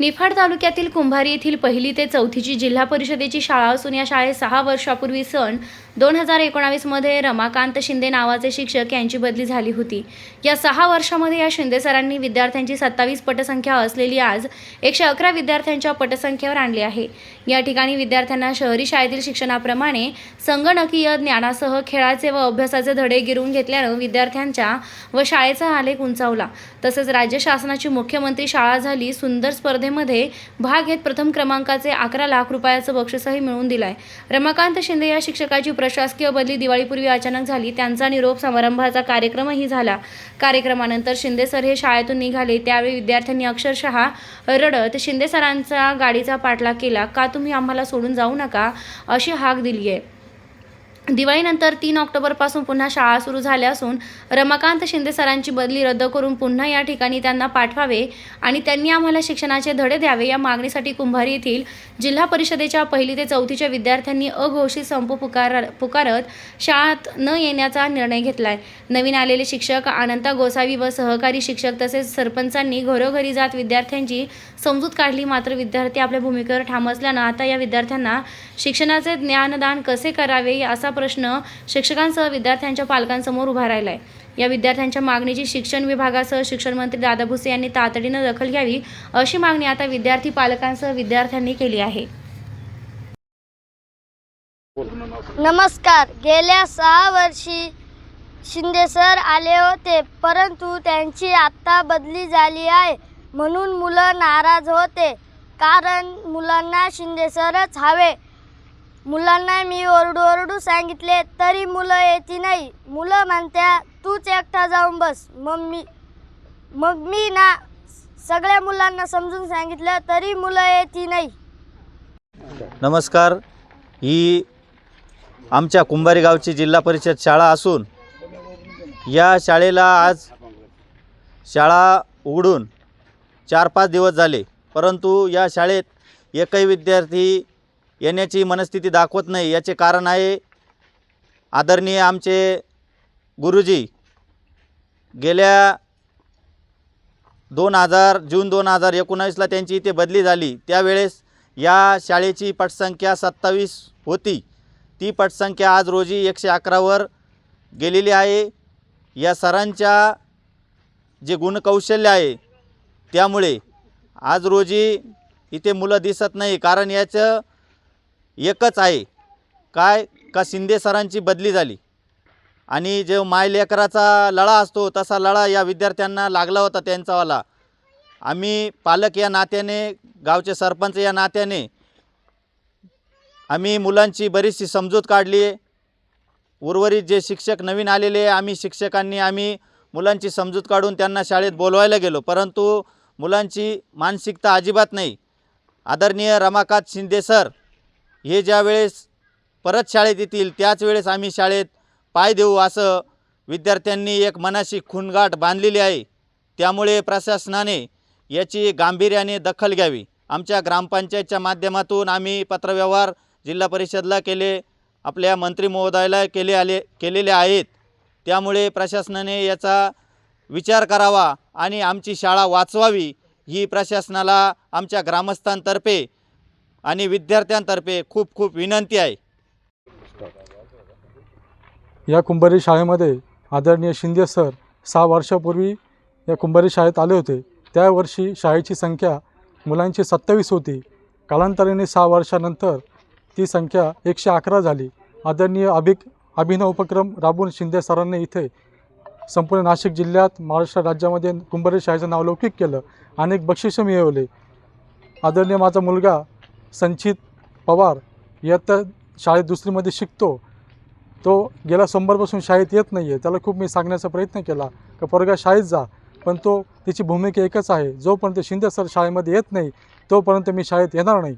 निफाड तालुक्यातील कुंभारी येथील पहिली ते चौथीची जिल्हा परिषदेची शाळा असून या शाळेत सहा वर्षापूर्वी सन दोन हजार एकोणावीसमध्ये रमाकांत शिंदे नावाचे शिक्षक यांची बदली झाली होती. या सहा वर्षामध्ये या शिंदे सरांनी विद्यार्थ्यांची सत्तावीस पटसंख्या असलेली आज एकशे अकरा विद्यार्थ्यांच्या पटसंख्येवर आणली आहे. या ठिकाणी विद्यार्थ्यांना शहरी शाळेतील शिक्षणाप्रमाणे संगणकीय ज्ञानासह खेळाचे व अभ्यासाचे धडे गिरवून घेतल्यानं विद्यार्थ्यांच्या व शाळेचा आलेख उंचावला. तसेच राज्य शासनाची मुख्यमंत्री शाळा झाली सुंदर स्पर्धेमध्ये भाग घेत प्रथम क्रमांकाचे अकरा लाख रुपयाचं बक्षीसही मिळवून दिलाय. रमाकांत शिंदे या शिक्षकाची प्रशासकीय बदली दिवाळीपूर्वी अचानक झाली त्यांचा निरोप समारंभाचा कार्यक्रमही झाला. कार्यक्रमानंतर शिंदे सर हे शाळेतून निघाले. त्यावेळी विद्यार्थ्यांनी अक्षरशः रडत शिंदे सरांचा गाडीचा पाठलाग केला का तुम्ही आम्हाला सोडून जाऊ नका? अशी हाक दिली आहे दिवाळीनंतर तीन ऑक्टोबरपासून पुन्हा शाळा सुरू झाल्या असून रमाकांत शिंदे सरांची बदली रद्द करून पुन्हा या ठिकाणी त्यांना पाठवावे आणि त्यांनी आम्हाला शिक्षणाचे धडे द्यावे या मागणीसाठी कुंभारी येथील जिल्हा परिषदेच्या पहिली ते चौथीच्या विद्यार्थ्यांनी अघोषित संप पुकार पुकारत शाळेत न येण्याचा निर्णय घेतलाय. नवीन आलेले शिक्षक अनंता गोसावी व सहकारी शिक्षक तसेच सरपंचांनी घरोघरी जात विद्यार्थ्यांची समजूत काढली. मात्र विद्यार्थी आपल्या भूमिकेवर ठाम असल्यानं आता या विद्यार्थ्यांना शिक्षणाचे ज्ञानदान कसे करावे असा प्रश्न शिक्षकांसह विद्यार्थ्यांच्या पालकांसमोर उभा राहिला आहे या विद्यार्थ्यांच्या मागणीची शिक्षण विभागासह शिक्षण मंत्री दादा भुसे यांनी तातडीनं दखल घ्यावी अशी मागणी आता विद्यार्थी पालकांसह विद्यार्थ्यांनी केली आहे. नमस्कार. गेल्या सहा वर्षी शिंदे सर आले होते परंतु त्यांची आत्ता बदली झाली आहे म्हणून मुलं नाराज होते. कारण मुलांना शिंदे सरच हवे. मुलांना मी ओरडू ओरडू सांगितले तरी मुलं येती नाही. मुलं म्हणत्या तूच एकटा जाऊन बस. मग मी मग मी ना सगळ्या मुलांना समजून सांगितलं तरी मुलं येती नाही. नमस्कार. ही आमच्या कुंभारी गावची जिल्हा परिषद शाळा असून या शाळेला आज शाळा उघडून चार पाच दिवस झाले परंतु या शाळेत एकही विद्यार्थी येण्याची मनस्थिती दाखवत नाही. याचे कारण आहे आदरणीय आमचे गुरुजी गेल्या दोन हजार जून दोन हजार एकोणावीसला त्यांची इथे बदली झाली. त्यावेळेस या शाळेची पटसंख्या सत्तावीस होती. ती पटसंख्या आज रोजी एकशे अकरावर गेलेली आहे. या सरांच्या जे गुणकौशल्य आहे त्यामुळे आज रोजी इथे मुलं दिसत नाही. कारण याचं एकच आहे. काय? का शिंदे सरांची बदली झाली? आणि जो माय लेकराचा लळा असतो तसा लळा या विद्यार्थ्यांना लागला होता त्यांचावाला. आम्ही पालक या नात्याने गावचे सरपंच या नात्याने आम्ही मुलांची बरीचशी समजूत काढली. आहे उर्वरित जे शिक्षक नवीन आलेले आम्ही शिक्षकांनी आम्ही मुलांची समजूत काढून त्यांना शाळेत बोलवायला गेलो. परंतु मुलांची मानसिकता अजिबात नाही. आदरणीय रमाकांत शिंदे सर हे ज्या वेळेस परत शाळेत येतील त्याच वेळेस आम्ही शाळेत पाय देऊ असं विद्यार्थ्यांनी एक मनाशी खूनगाठ बांधलेली आहे. त्यामुळे प्रशासनाने याची गांभीर्याने दखल घ्यावी. आमच्या ग्रामपंचायतच्या माध्यमातून आम्ही पत्रव्यवहार जिल्हा परिषदला केले आपल्या मंत्री महोदयाला केले आले केलेले आहेत. त्यामुळे प्रशासनाने याचा विचार करावा आणि आमची शाळा वाचवावी ही प्रशासनाला आमच्या ग्रामस्थांतर्फे आणि विद्यार्थ्यांतर्फे खूप खूप विनंती आहे. या कुंभारी शाळेमध्ये आदरणीय शिंदे सर सहा वर्षापूर्वी या कुंभारी शाळेत आले होते. त्या वर्षी शाळेची संख्या मुलांची सत्तावीस होती. कालांतराने सहा वर्षानंतर ती संख्या एकशे अकरा झाली. आदरणीय अभिक अभिनव उपक्रम राबवून शिंदे सरांनी इथे संपूर्ण नाशिक जिल्ह्यात महाराष्ट्र राज्यामध्ये कुंभारी शाळेचं नावलौकिक केलं. अनेक बक्षिसं मिळवले. आदरणीय माझा मुलगा संचित पवार इयत्ता शाळेत दुसरीमध्ये शिकतो. तो गेल्या सोमवारपासून शाळेत येत नाही आहे त्याला खूप मी सांगण्याचा प्रयत्न केला का पोरगा शाळेत जा पण तो तिची भूमिका एकच आहे. जोपर्यंत शिंदे सर शाळेमध्ये येत नाही तोपर्यंत मी शाळेत येणार नाही.